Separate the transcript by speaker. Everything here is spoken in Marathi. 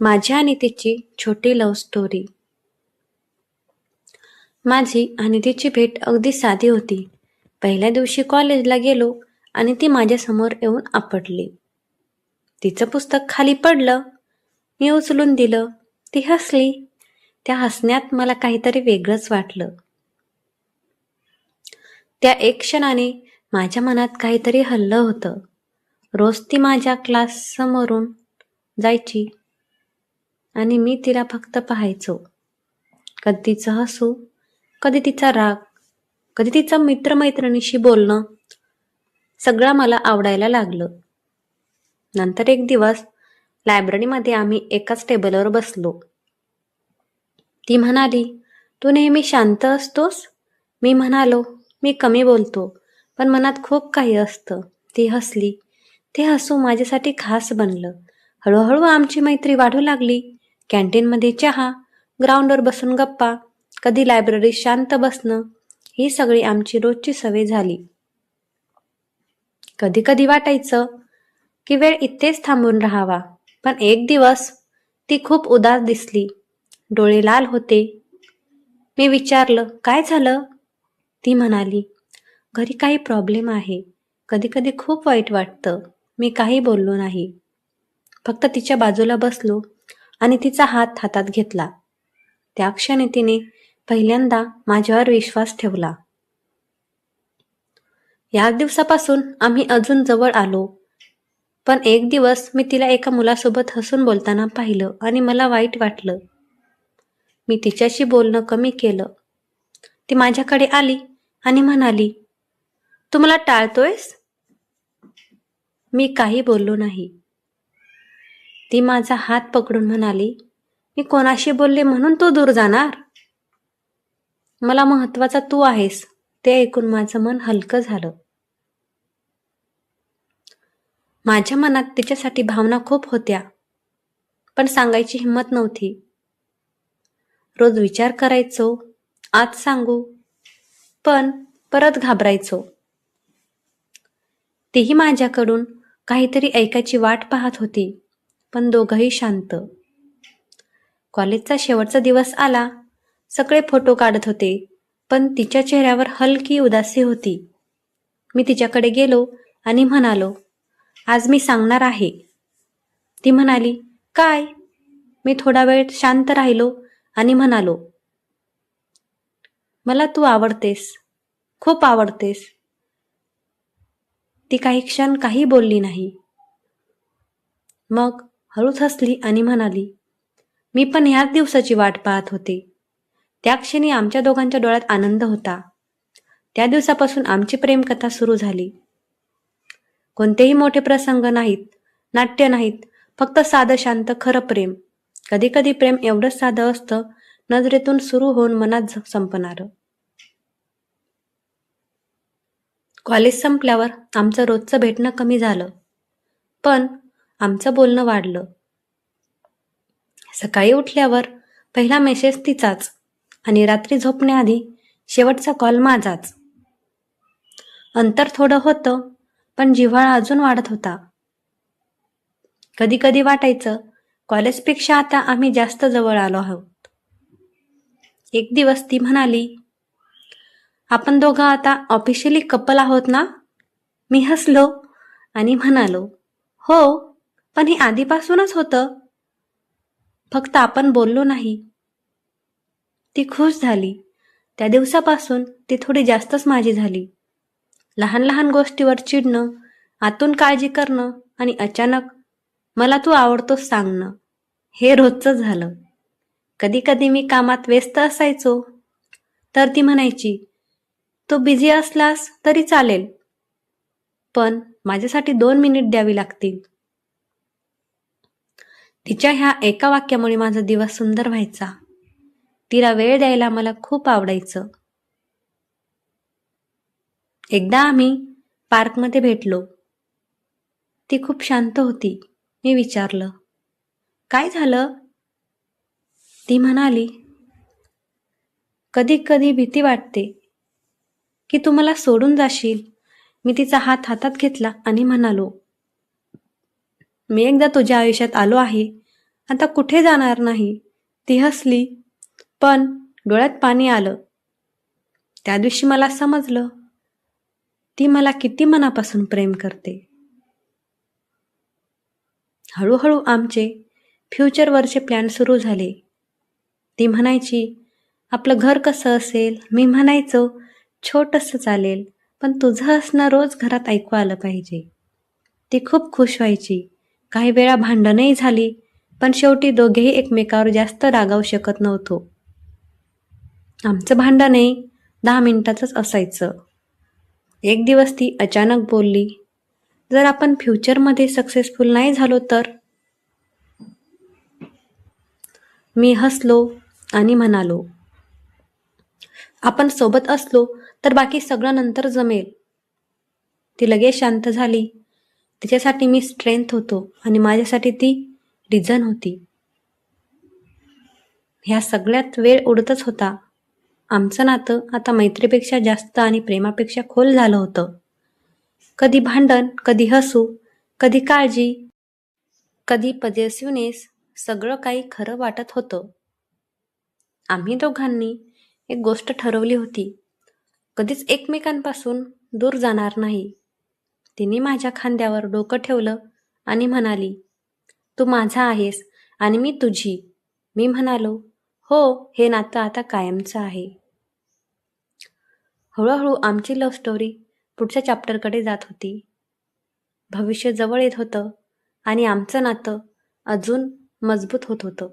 Speaker 1: माझी आणि तिची छोटी लव्ह स्टोरी माझी आणि तिची भेट अगदी साधी होती. पहिल्या दिवशी कॉलेजला गेलो आणि ती माझ्यासमोर येऊन आपटली. तिचं पुस्तक खाली पडलं. मी उचलून दिलं. ती हसली. त्या हसण्यात मला काहीतरी वेगळंच वाटलं. त्या एक क्षणाने माझ्या मनात काहीतरी हल्लं होतं. रोज ती माझ्या क्लास समोरून जायची. आणि मी तिला फक्त पाहायचो. कधी तिचं हसू कधी तिचा राग कधी तिचं मित्रमैत्रिणीशी बोलणं सगळं मला आवडायला लागलं. नंतर एक दिवस लायब्ररीमध्ये आम्ही एकाच टेबलवर बसलो. ती म्हणाली तू नेहमी शांत असतोस? मी म्हणालो मी कमी बोलतो पण मनात खूप काही असतं. ती हसली. ते हसू माझ्यासाठी खास बनलं. हळूहळू आमची मैत्री वाढू लागली. कॅन्टीनमध्ये चहा ग्राउंडवर बसून गप्पा कधी लायब्ररीत शांत बसणं ही सगळी आमची रोजची सवय झाली. कधी कधी वाटायचं की वेळ इथेच थांबून राहावा पण एक दिवस ती खूप उदास दिसली. डोळे लाल होते. मी विचारलं काय झालं? ती म्हणाली घरी काही प्रॉब्लेम आहे. कधी कधी खूप वाईट वाटतं. मी काही बोललो नाही. फक्त तिच्या बाजूला बसलो. आणि तिचा हात हातात घेतला. त्या क्षणी तिने पहिल्यांदा माझ्यावर विश्वास ठेवला. या दिवसापासून आम्ही अजून जवळ आलो. पण एक दिवस मी तिला एका मुलासोबत हसून बोलताना पाहिलं आणि मला वाईट वाटलं. मी तिच्याशी बोलणं कमी केलं. ती माझ्याकडे आली आणि म्हणाली तू मला टाळतोयस? मी काही बोललो नाही. ती माझा हात पकडून म्हणाली मी कोणाशी बोलले म्हणून तू दूर जाणार? मला महत्त्वाचा तू आहेस. ते ऐकून माझं मन हलकं झालं. माझ्या मनात तिच्यासाठी भावना खूप होत्या पण सांगायची हिंमत नव्हती. रोज विचार करायचो आज सांगू पण परत घाबरायचो. तीही माझ्याकडून काहीतरी ऐकायची वाट पाहत होती. पण दोघंही शांत. कॉलेजचा शेवटचा दिवस आला. सगळे फोटो काढत होते. पण तिच्या चेहऱ्यावर हलकी उदासी होती. मी तिच्याकडे गेलो आणि म्हणालो आज मी सांगणार आहे. ती म्हणाली काय? मी थोडा वेळ शांत राहिलो आणि म्हणालो मला तू आवडतेस. खूप आवडतेस. ती काही क्षण काही बोलली नाही. मग हळूच हसली आणि म्हणाली मी पण ह्याच दिवसाची वाट पाहत होते. त्या क्षणी आमच्या दोघांच्या डोळ्यात आनंद होता. त्या दिवसापासून आमची प्रेमकथा सुरू झाली. कोणतेही मोठे प्रसंग नाहीत नाट्य नाहीत फक्त साधं शांत खरं प्रेम. कधी कधी प्रेम एवढंच साधं असतं नजरेतून सुरू होऊन मनात संपणारं. कॉलेज संपल्यावर आमचं रोजचं भेटणं कमी झालं. पण आमचं बोलणं वाढलं. सकाळी उठल्यावर पहिला मेसेज तिचाच आणि रात्री झोपण्याआधी शेवटचा कॉल माझाच. अंतर थोडं होतं पण जिव्हाळा अजून वाढत होता. कधी कधी वाटायचं कॉलेजपेक्षा आता आम्ही जास्त जवळ आलो आहोत. एक दिवस ती म्हणाली आपण दोघं आता ऑफिशियली कपल आहोत ना? मी हसलो आणि म्हणालो हो पण हे आधीपासूनच होतं. फक्त आपण बोललो नाही. ती खुश झाली. त्या दिवसापासून ती थोडी जास्तच माझी झाली. लहान लहान गोष्टीवर चिडणं आतून काळजी करणं आणि अचानक मला तू आवडतोस सांगणं हे रोजचं झालं. कधी कधी मी कामात व्यस्त असायचो. तर ती म्हणायची तू बिझी असलास तरी चालेल. पण माझ्यासाठी दोन मिनिट द्यावी लागतील. तिच्या ह्या एका वाक्यामुळे माझा दिवस सुंदर व्हायचा. तिला वेळ द्यायला मला खूप आवडायचं. एकदा आम्ही पार्कमध्ये भेटलो. ती खूप शांत होती. मी विचारलं काय झालं? ती म्हणाली कधी कधी भीती वाटते की तू मला सोडून जाशील. मी तिचा हात हातात घेतला आणि म्हणालो मी एकदा तुझ्या आयुष्यात आलो आहे. आता कुठे जाणार नाही? ती हसली. पण डोळ्यात पाणी आलं. त्या दिवशी मला समजलं. ती मला किती मनापासून प्रेम करते. हळूहळू आमचे फ्युचरवरचे प्लॅन सुरू झाले. ती म्हणायची आपलं घर कसं असेल? मी म्हणायचो छोटंसं चालेल पण तुझं असणं रोज घरात ऐकू आलं पाहिजे. ती खूप खुश व्हायची. काही वेळा भांडणही झाली पण शेवटी दोघेही एकमेकावर जास्त रागावू शकत नव्हतो. आमचं भांडणही दहा मिनिटाचंच असायचं. एक दिवस ती अचानक बोलली जर आपण फ्युचरमध्ये सक्सेसफुल नाही झालो तर? मी हसलो आणि म्हणालो आपण सोबत असलो तर बाकी सगळं नंतर जमेल. ती लगेच शांत झाली. तिच्यासाठी मी स्ट्रेंथ होतो आणि माझ्यासाठी ती रिझन होती. ह्या सगळ्यात वेळ उडतच होता. आमचं नातं आता मैत्रीपेक्षा जास्त आणि प्रेमापेक्षा खोल झालं होतं. कधी भांडण कधी हसू कधी काळजी कधी पजेसिव्हनेस सगळं काही खरं वाटत होतं. आम्ही दोघांनी एक गोष्ट ठरवली होती. कधीच एकमेकांपासून दूर जाणार नाही. तिने माझ्या खांद्यावर डोकं ठेवलं आणि म्हणाली तू माझा आहेस आणि मी तुझी. मी म्हणालो हो हे नातं आता कायमचं आहे. हळूहळू आमची लव्ह स्टोरी पुढच्या चॅप्टरकडे जात होती. भविष्य जवळ येत होतं आणि आमचं नातं अजून मजबूत होत होतं.